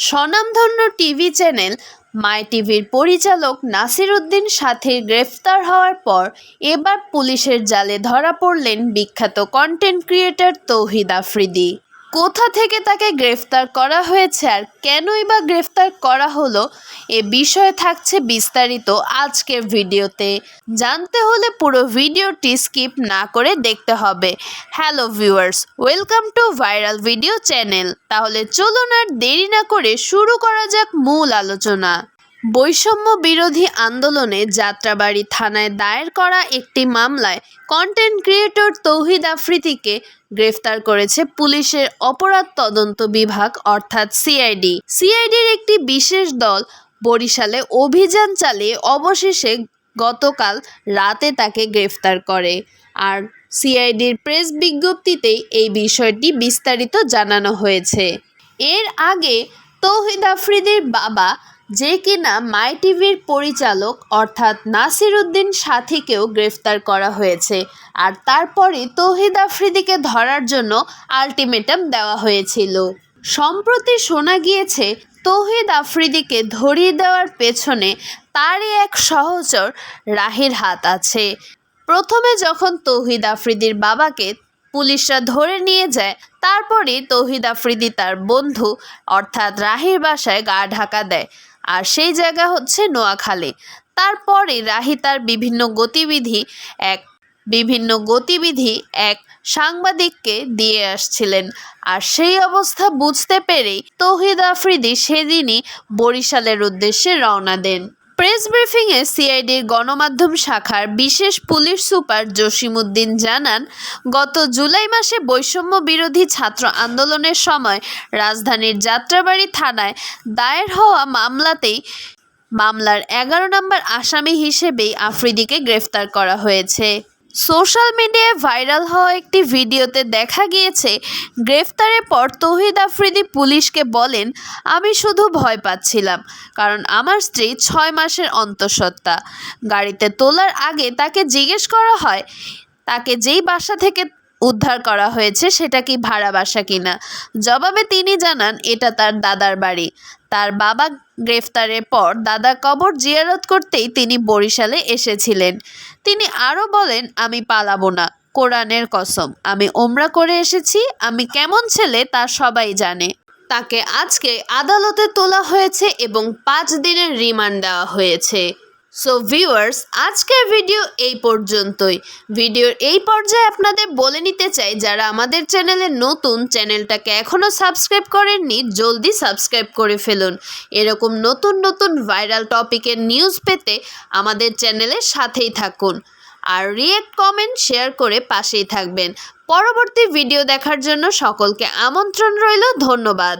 স্বনামধন্য TV channel my টিভির পরিচালক নাসির উদ্দিন সাথীর গ্রেফতার হওয়ার পর এবার পুলিশের জালে ধরা পড়লেন বিখ্যাত কন্টেন্ট ক্রিয়েটর তৌহিদ আফ্রিদি। কোথা থেকে তাকে গ্রেফতার করা হয়েছে আর কেনই বা গ্রেফতার করা হলো এ বিষয়ে থাকছে বিস্তারিত আজকের ভিডিওতে। জানতে হলে পুরো ভিডিওটি স্কিপ না করে দেখতে হবে। Hello viewers, welcome to viral video channel. তাহলে চলুন আর দেরি না করে শুরু করা যাক মূল আলোচনা। বৈষম্য বিরোধী আন্দোলনে যাত্রাবাড়ি থানায় দায়ের করা একটি মামলায় কন্টেন্ট ক্রিয়েটর তৌহিদ আফ্রিদিকে গ্রেফতার করেছে পুলিশের অপরাধ তদন্ত বিভাগ, অর্থাৎ সিআইডি সিআইডির একটি বিশেষ দল বরিশালে অভিযান চালিয়ে অবশেষে গতকাল রাতে তাকে গ্রেফতার করে। আর সিআইডির প্রেস বিজ্ঞপ্তিতেই এই বিষয়টি বিস্তারিত জানানো হয়েছে। এর আগে তৌহিদ আফ্রিদির বাবা যে কিনা মাই টিভির পরিচালক অর্থাৎ নাসির উদ্দিন সাথীকেও গ্রেফতার করা হয়েছে। আর তারপরে তৌহিদ আফ্রিদিকে ধরার জন্য আলটিমেটাম দেওয়া হয়েছিল। সম্প্রতি শোনা গিয়েছে, তৌহিদ আফ্রিদিকে ধরিয়ে দেওয়ার পেছনে তারই এক সহচর রাহির হাত আছে। প্রথমে যখন তৌহিদ আফ্রিদির বাবাকে পুলিশরা ধরে নিয়ে যায় তারপরে তৌহিদ আফ্রিদি তার বন্ধু অর্থাৎ রাহির বাসায় গা ঢাকা দেয়। আর সেই জায়গা হচ্ছে নোয়াখালী। তারপরে রাহি তার বিভিন্ন গতিবিধি, এক বিভিন্ন গতিবিধি এক সাংবাদিককে দিয়ে আসছিলেন। আর সেই অবস্থা বুঝতে পেরেই তৌহিদ আফ্রিদি সেদিনই বরিশালের উদ্দেশ্যে রওনা দেন। প্রেস ব্রিফিংয়ে সিআইডির গণমাধ্যম শাখার বিশেষ পুলিশ সুপার জসিমুদ্দিন জানান, গত জুলাই মাসে বৈষম্য বিরোধী ছাত্র আন্দোলনের সময় রাজধানীর যাত্রাবাড়ি থানায় দায়ের হওয়া মামলাতেই মামলার এগারো নম্বর আসামি হিসেবেই আফ্রিদিকে গ্রেফতার করা হয়েছে। সোশ্যাল মিডিয়ায় ভাইরাল হওয়া একটি ভিডিওতে দেখা গিয়েছে গ্রেফতারের পর তৌহিদ আফ্রিদি পুলিশকে বলেন, আমি শুধু ভয় পাচ্ছিলাম, কারণ আমার স্ত্রী ছয় মাসের অন্তঃসত্ত্বা। গাড়িতে তোলার আগে তাকে জিজ্ঞেস করা হয়, তাকে যেই বাসা থেকে উদ্ধার করা হয়েছে, সেটা কি ভাড়া বাসা কিনা? জবাবে তিনি জানান, এটা তার দাদার বাড়ি। তার বাবা গ্রেফতারের পর দাদার কবর জিয়ারত করতেই তিনি বরিশালে এসেছিলেন। তিনি আরও বলেন, আমি পালাবো না। কোরআনের কসম, আমি ওমরা করে এসেছি, আমি কেমন ছেলে তা সবাই জানে। তাকে আজকে আদালতে তোলা হয়েছে এবং পাঁচ দিনের রিমান্ড দেওয়া হয়েছে। সো ভিউয়ার্স আজকের ভিডিও এই পর্যন্তই। ভিডিওর এই পর্যায়ে আপনাদের বলে নিতে চাই, যারা আমাদের চ্যানেলে নতুন চ্যানেলটাকে এখনও সাবস্ক্রাইব করেননি, জলদি সাবস্ক্রাইব করে ফেলুন। এরকম নতুন নতুন ভাইরাল টপিকের নিউজ পেতে আমাদের চ্যানেলের সাথেই থাকুন। আর রিয়েক্ট কমেন্ট শেয়ার করে পাশেই থাকবেন। পরবর্তী ভিডিও দেখার জন্য সকলকে আমন্ত্রণ রইল, ধন্যবাদ।